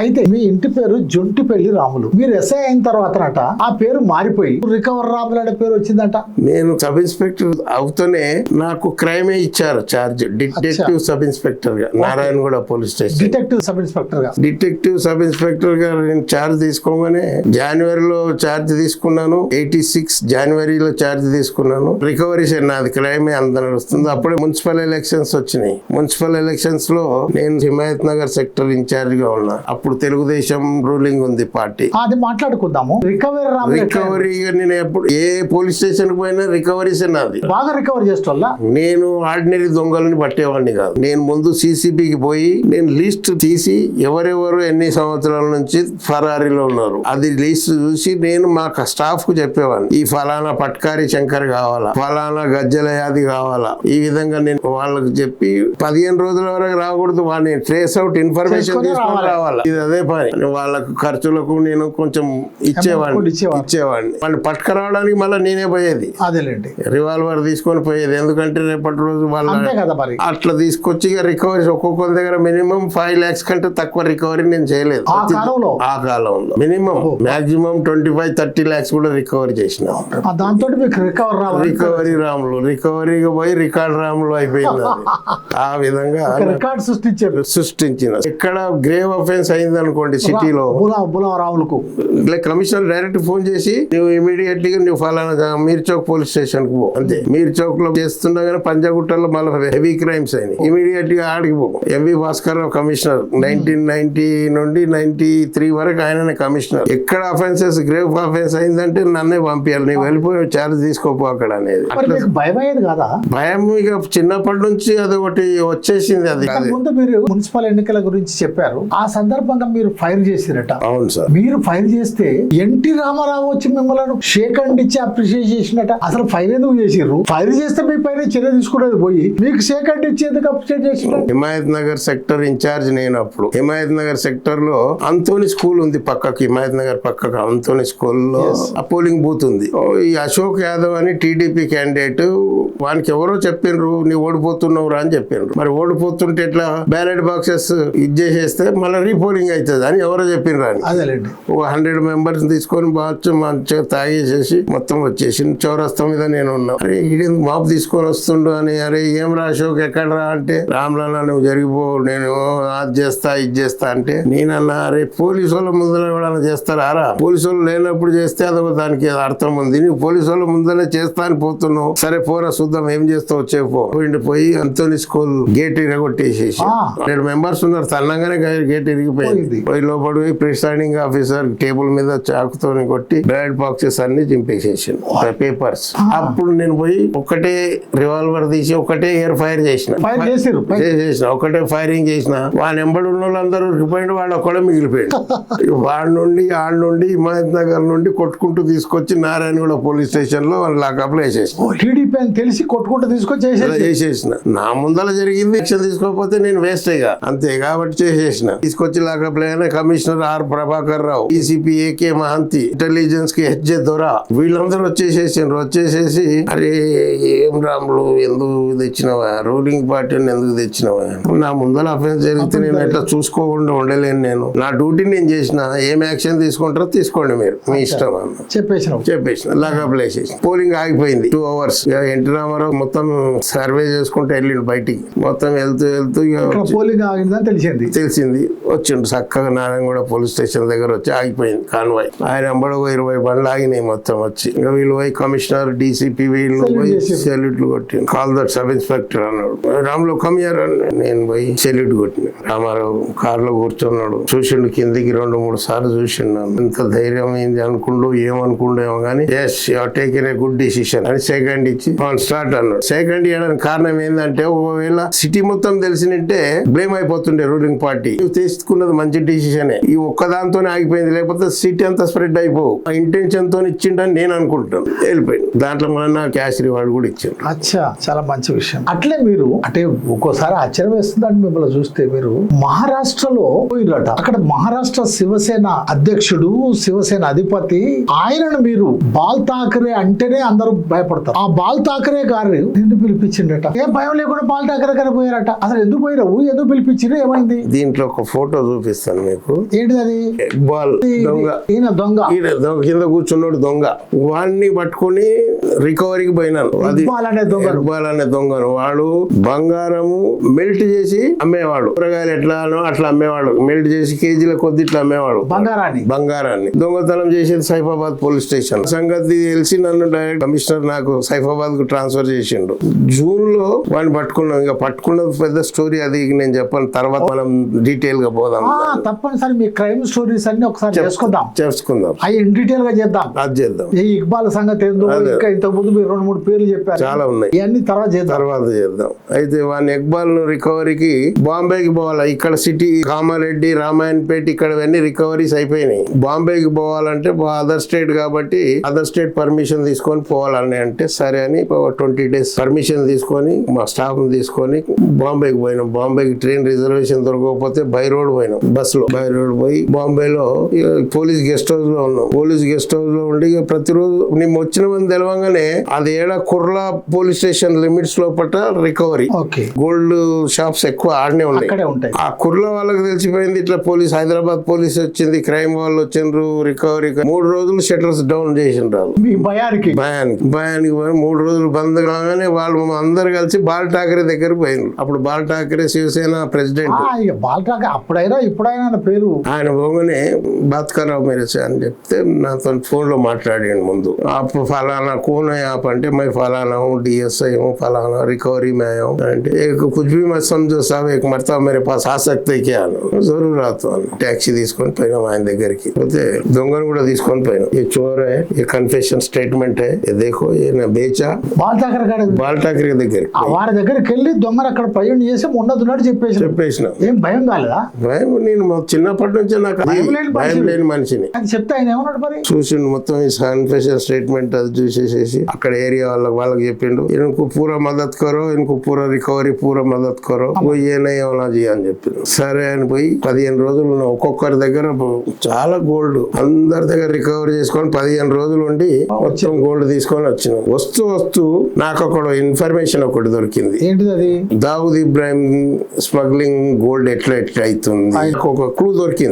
అయితే మీ ఇంటి పేరు జొంటిపల్లి రాములు. మీరు ఎస్ఐ అయిన తర్వాతనట ఆ పేరు మారిపోయి రికవర్ రాములు అనే పేరు వచ్చిందంట. నేను సబ్ ఇన్స్పెక్టర్ అవుతూనే నాకు క్రైమే ఇచ్చారు charge detective sub ఇన్స్పెక్టర్గా. Narayanaguda police station. Detective sub ఇన్స్పెక్టర్గా. Detective sub ఇన్స్పెక్టర్గా నేను ఛార్జ్ తీసుకోగానే జనవరిలో ఛార్జ్ తీసుకున్నాను. ఎయిటీ సిక్స్ జనవరిలో ఛార్జ్ తీసుకున్నాను. రికవరీస్ నాది క్రైమే అంత నడుస్తుంది. అప్పుడే మున్సిపల్ ఎలక్షన్స్ వచ్చినాయి. మున్సిపల్ ఎలక్షన్స్లో నేను హిమాయత్ నగర్ సెక్టర్ ఇన్ఛార్జ్గా ఉన్నా అప్పుడు తెలుగుదేశం రూలింగ్ ఉంది పార్టీ. అది మాట్లాడుకుందాము. రికవరీ? రికవరీగా నేను ఎప్పుడు ఏ పోలీస్ స్టేషన్ పోయినా రికవరీస్ నాది. బాగా రికవర్ చేస్తోళ్ళ నేను ఆర్డినరీ దొంగలని పట్టేవాడిని కాదు. నేను ముందు సీసీబీకి పోయి నేను లిస్ట్ తీసి ఎవరెవరు ఎన్ని సంవత్సరాల నుంచి ఫరారీలో ఉన్నారు. అది లిస్ట్ చూసి నేను మా స్టాఫ్కు చెప్పేవాడిని. ఈ ఫలానా పట్కారి శంకర్ కావాలా? ఫలానా గజ్జల యాది కావాలా? ఈ విధంగా నేను వాళ్ళకి చెప్పి పదిహేను రోజుల వరకు రాకూడదు. వాళ్ళని ట్రేస్ అవుట్ ఇన్ఫర్మేషన్ తీసుకొని రావాలి. ఇది అదే పని. వాళ్ళకు ఖర్చులకు నేను కొంచెం ఇచ్చేవాడిని. ఇచ్చేవాడిని. వాళ్ళు పట్టుకురావడానికి మళ్ళీ నేనే పోయేది. అదేలేండి. రివాల్వర్ తీసుకొని పోయేది. ఎందుకంటే రేపటి రోజు వాళ్ళ అట్లా తీసుకొచ్చి రికవరీ ఒక్కొక్కరి దగ్గర మినిమం ఫైవ్ లాక్స్ కంటే తక్కువ రికవరీ నేను చేయలేదు. ఆ కాలంలో? Minimum. Maximum twenty five thirty lakhs కూడా రికవరీ చేసిన. దాంతో రికవర్ రికవరీ రాములు. రికవరీగా పోయి రికార్డ్ రాములు అయిపోయింది. ఆ విధంగా రికార్డ్ సృష్టించారు. సృష్టించిన. ఎక్కడ గ్రేవ్ అఫెన్స్ అయింది అనుకోండి సిటీలో. బులా బులా రాములకు లైక్ కమిషనర్ డైరెక్ట్ ఫోన్ చేసి నువ్వు ఇమీడియట్గా నువ్వు ఫలానా మీర్ చౌక్ పోలీస్ స్టేషన్కు పో. అంతే. మీర్ చౌక్లో చేస్తుండగానే పంజాగుట్టలో మళ్ళీ హెవీ క్రైమ్స్ అయినాయి. ఇమీడియట్గా ఆడికి పో. MV Bhaskar Rao commissioner. Nineteen ninety నుండి నైన్టీ త్రీ వరకు ఆయననే కమిషనర్. ఎక్కడ అఫెన్సెస్ గ్రేవ్ అఫెన్స్ అయిందంటే నన్నే పంపించాలి నువ్వు వెళ్ళిపోయి చార్జ్ తీసుకోపో అక్కడ అనేది. భయం ఇక చిన్నప్పటి నుంచి అదొకటి వచ్చేసింది అది. అది ముందు మీరు మున్సిపల్ ఎన్నికల గురించి చెప్పారు. ఆ సందర్భంగా మీరు ఫైర్ చేసిరట అవును సార్. మీరు ఫైర్ చేస్తే ఎన్టీ రామారావు వచ్చి మిమ్మల్ని షేక్ అండ్ ఇచ్చి అప్రిషియేట్ చేసినట అసలు ఫైర్ ఎందుకు చేసిర్రు? ఫైర్ చేస్తే మీ పైన చర్య తీసుకునేది పోయి మీకు షేక్ అండ్ ఇచ్చి ఎందుకు అప్రిషియేట్ చేసినట్టు హిమాయత్ నగర్ సెక్టర్ ఇన్ఛార్జ్ నేను అప్పుడు. హిమాయత్ నగర్ సెక్టర్లో అంతోని స్కూల్ ఉంది పక్కకి. హిమాయత్ నగర్ పక్కకు అంతోని స్కూల్లో ఆ పోలింగ్ బూత్ ఉంది. ఈ అశోక్ యాదవ్ అని టీడీపీ క్యాండిడేట్ వానికి ఎవరో చెప్పిండ్రు నీ ఓడిపోతున్నావురా అని చెప్పిండ్రు మరి ఓడిపోతుంటే ఎట్లా బ్యాలెట్ బాక్సెస్ ఇది చేసేస్తే మళ్ళీ రీపోలింగ్ అవుతుంది అని ఎవరో చెప్పిండ్రు అని అదేలేండి. ఒక హండ్రెడ్ మెంబర్స్ తీసుకొని బాగా మంచిగా తాగేసేసి మొత్తం వచ్చేసి చౌరస్తా మీద నేను ఉన్నా. అరే ఈడేందుకు మాపు తీసుకొని వస్తుండు అని అరే ఏం రా అశోక్ ఎక్కడ రా అంటే రామ్లాల నువ్వు జరిగిపో నేను అది చేస్తా ఇది చేస్తా అంటే నేనన్నా అరే పోలీసు వాళ్ళ ముందర ఎవడన్నా చేస్తారా? పోలీసు వాళ్ళు లేనప్పుడు చేస్తే అదొక దానికి అర్థం ఉంది. నువ్వు పోలీసు వాళ్ళ ముందరనే చేస్తా అని పోతున్నావు. సరే పోరా చూద్దాం ఏం చేస్తావు చెప్పు పోయిండి పోయి అంతోని స్కూల్ గేట్ ఇరగొట్టేసేసి. హండ్రెడ్ మెంబర్స్ ఉన్నారు తల్లంగానే గేట్ ఇరిగిపోయింది. పోయింది. పోయి ప్రిసైడింగ్ ఆఫీసర్ టేబుల్ మీద చాకుతో కొట్టి బ్యాలెట్ బాక్సెస్ అన్ని చింపేసేసాను పేపర్స్. అప్పుడు నేను పోయి ఒకటే రివాల్వర్ తీసి ఒకటే ఎయిర్ ఫైర్ చేసిన. చేసిన ఒకటే ఫైరింగ్ చేసిన. వాని ఎంబడి ఉన్న వాళ్ళందరూ ఉరికిపోయింది వాడు ఒక్కడే మిగిలిపోయాడు. వాడి నుండి ఆడ నుండి హిమాయత్ నగర్ నుండి కొట్టుకుంటూ తీసుకొచ్చి నారాయణగూడ పోలీస్ స్టేషన్లో వాళ్ళ లాకప్లో వేసేసిన టీడీపీ అని తెలిసి కొట్టుకుంటూ తీసుకొచ్చి చేసేసిన. నా ముందర జరిగింది యాక్షన్ తీసుకోకపోతే నేను వేస్ట్ అయ్యా అంతే కాబట్టి చేసేసిన. తీసుకొచ్చి లాకపోయినా commissioner R Prabhakar Rao DCP AK Mohanty ఇంటెలిజెన్స్కి HJ దొరా. వీళ్ళందరూ వచ్చేసేసారు వచ్చేసేసి అరే ఏం రాములు ఎందుకు తెచ్చినవా? రూలింగ్ పార్టీని ఎందుకు తెచ్చినవా? నా ముందర అఫెన్స్ జరిగితే నేను ఎట్లా చూసుకోకుండా ఉండలేను నేను. నా డ్యూటీ నేను చేసిన ఏం యాక్షన్ తీసుకుంటారో తీసుకోండి మీరు. మీ ఇష్టం అన్న. చెప్పేసినావు. చెప్పేసిన లాగా ప్లేసేసి పోలింగ్ ఆగిపోయింది. టూ అవర్స్ ఎన్టీ రామారావు మొత్తం సర్వే చేసుకుంటూ వెళ్ళిండు బయటికి. మొత్తం వెళ్తూ వెళ్తూ పోలింగ్ ఆగిందని తెలిసింది. తెలిసింది. వచ్చిండు చక్కగా నారాయణగూడ పోలీస్ స్టేషన్ దగ్గర వచ్చి ఆగిపోయింది కాన్వాయ్. ఆయన ఒక ఇరవై బండ్లు ఆగినాయి మొత్తం వచ్చి. ఇంకా వీళ్ళు పోయి కమిషనర్ డీసీపీ వీళ్ళు పోయి. సెల్యూట్లు కొట్టిండు కాల్ దట్ సబ్ ఇన్స్పెక్టర్ అన్నాడు. రాములు కమియర్ నేను పోయి సెల్యూట్ కొట్టిన. రామారావు కారులో కూర్చున్నాడు. చూసిండు కిందికి రెండు మూడు సార్లు చూసిండు. ఎంత ధైర్యం ఏంది అనుకుండు ఏమనుకుండు ఏమో కానీ yes your taken a good decision అని సెకండ్ ఇచ్చి స్టార్ట్ అన్నాడు. సెకండ్ ఇవ్వడానికి కారణం ఏంటంటే ఒకవేళ సిటీ మొత్తం తెలిసినట్టే బ్లేమ్ అయిపోతుండే రూలింగ్ పార్టీ నువ్వు తీసుకున్నది మంచి డిసిషనే. ఈ ఒక్కదాంతోనే ఆగిపోయింది. లేకపోతే సిటీ అంతా స్ప్రెడ్ అయిపోవు ఆ ఇంటెన్షన్తో ఇచ్చిండని నేను అనుకుంటాను వెళ్ళిపోయింది. దాంట్లో మన క్యాష్ రివార్డ్ కూడా ఇచ్చాడు అచ్చా చాలా మంచి విషయం. అట్లే మీరు అంటే ఒక్కోసారి ఆశ్చర్యం వేస్తుందండి మిమ్మల్ని చూస్తే మీరు. మహారాష్ట్రలో పోయినట అక్కడ మహారాష్ట్ర శివసేన అధ్యక్షుడు శివసేన అధిపతి ఆయనను మీరు బాల్ ఠాకరే అంటేనే అందరూ భయపడతారు. ఆ బాల్ ఠాకరే గారు నిన్ను పిలిపించిండట ఏం భయం లేకుండా బాల్ ఠాకరే గారు పోయారట. అసలు ఎందుకు పోయినావు ఎందుకు పిలిపించిరు ఏమైంది? దీంట్లో ఒక ఫోటో చూపిస్తాను మీకు. ఏంటిది దొంగ. ఈయన దొంగ. ఈయన దొంగ కింద కూర్చున్నాడు దొంగ. వాడిని పట్టుకొని రికవరీకి పోయినాను. అది ఇక్బాల్ అనే దొంగను. వాడు బంగారము మెల్ట్ చేసి అమ్మేవాడు. కూరగాయలు ఎట్లానో అట్లా అమ్మేవాడు. మెల్ట్ చేసి కేజీల కొద్ది ఇట్లా అమ్మేవాడు. బంగారాన్ని. బంగారాన్ని. దొంగతనం చేసేది సైఫాబాద్ పోలీస్ స్టేషన్. సంగతి తెలిసి నన్ను డైరెక్ట్ కమిషనర్ నాకు సైఫాబాద్కు ట్రాన్స్ఫర్ చేసిండు. జూన్లో వాడిని పట్టుకున్నాం ఇంకా పట్టుకున్నది పెద్ద స్టోరీ అది. నేను చెప్పాను. తర్వాత మనం డీటెయిల్గా పోదాం. తప్పనిసరి మీ క్రైమ్ స్టోరీస్ అన్ని ఒకసారి చేసుకుందాం చేసుకుందాం అవి ఇన్ డీటెయిల్గా చేద్దాం. అది చేద్దాం. ఈ ఇక్బాల్ సంగతి ఏందో ఇంకా ఇంతకు ముందు మీరు రెండు మూడు పేర్లు చెప్పారు. చాలా ఉన్నాయి. ఇవన్నీ తర్వాత చేద్దాం. తర్వాత చేద్దాం. అయితే వాడిని ఎక్బాల్ను రికవరీకి బాంబేకి పోవాలి? ఇక్కడ సిటీ కామారెడ్డి రామాయణపేట ఇక్కడ అన్ని రికవరీస్ అయిపోయినాయి. బాంబేకి పోవాలంటే అదర్ స్టేట్ కాబట్టి అదర్ స్టేట్ పర్మిషన్ తీసుకొని పోవాలని అంటే సరే అని ట్వంటీ డేస్ పర్మిషన్ తీసుకొని మా స్టాఫ్ని తీసుకొని బాంబేకి పోయినాం. బాంబేకి ట్రైన్ రిజర్వేషన్ దొరకకపోతే బై రోడ్ పోయినాం. బస్లో బై రోడ్ పోయి బాంబేలో పోలీస్ గెస్ట్ హౌస్లో ఉన్నాం. పోలీస్ గెస్ట్ హౌస్లో ఉండి ప్రతిరోజు మేము వచ్చిన మంది తెలవంగానే అది ఏడ కుర్లా పోలీస్ స్టేషన్ లిమిట్స్ లోపల రికవరీ. ఓకే. గోల్డ్ షాప్స్ ఎక్కువ ఆడనే ఉన్నాయి. ఆ కుర్ల వాళ్ళకి తెలిసిపోయింది ఇట్లా పోలీస్ హైదరాబాద్ పోలీస్ వచ్చింది క్రైమ్ వాళ్ళు వచ్చిండ్రు రికవరీ మూడు రోజులు షట్టర్స్ డౌన్ చేసిండ్రు భయానికి? భయానికి. భయానికి మూడు రోజులు బంద్ కాగానే వాళ్ళు అందరు కలిసి బాల్ ఠాకరే దగ్గర పోయిండ్రు. అప్పుడు బాల్ ఠాకరే శివసేన ప్రెసిడెంట్. ఇక బాలరాక అప్పుడైనా ఇప్పుడైనా నా పేరు ఆయన పోగానే బాత్కరావు మేరేసే అని చెప్తే నాతో ఫోన్ లో మాట్లాడాడు ముందు आप फलाना कौन है आप అంటే मैं फलाना हूँ डीएसआई हूँ फलाना रिकवरी में आया हूँ అంటే एक कुछ भी मत समझो साहब एक मरतबा मेरे पास आ सकते क्या అన్నాను జరూర్ ఆతో అన్న ట్యాక్సీ తీసుకొని పోయినాం ఆయన దగ్గరికి పోతే దొంగను కూడా తీసుకొని పోయినాం ये चोर है ये कन्फेशन स्टेटमेंट है ये देखो ये ना बेचा బాల దగ్గర కాడ బాల్ ఠాకరే దగ్గరికి ఆ వారి దగ్గరికి వెళ్ళి దొంగను అక్కడ పయ్యం చేసి ఉన్నదున్నట్టు చెప్పేసి చెప్పేసినాం ఏం భయం కాలేదా భయం నేను చిన్నప్పటి నుంచి నాకు భయం లేని మనిషిని. చూసి చూసిండు మొత్తం ఈ కన్ఫెషన్ స్టేట్మెంట్ అది చూసేసేసి అక్కడ ఏరియా వాళ్ళకి వాళ్ళకి చెప్పిండు. ఇनको పూర మద్దతు కరో ఇनको పూర రికవరీ పూరా మద్దతు కరో పోయి ఏమైనా చేయని చెప్పిండు. సరే అని పోయి పదిహేను రోజులు ఒక్కొక్కరి దగ్గర చాలా గోల్డ్ అందరి దగ్గర రికవరీ చేసుకొని పదిహేను రోజులు ఉండి మొత్తం గోల్డ్ తీసుకొని వచ్చిన. వస్తూ వస్తూ నాకు ఒక ఇన్ఫర్మేషన్ ఒకటి దొరికింది. ఏంటిది దావుద్ ఇబ్రాహిం స్మగ్లింగ్ గోల్డ్ ఎట్లా ఎట్లా అవుతుంది? ఒక క్లూ దొరికింది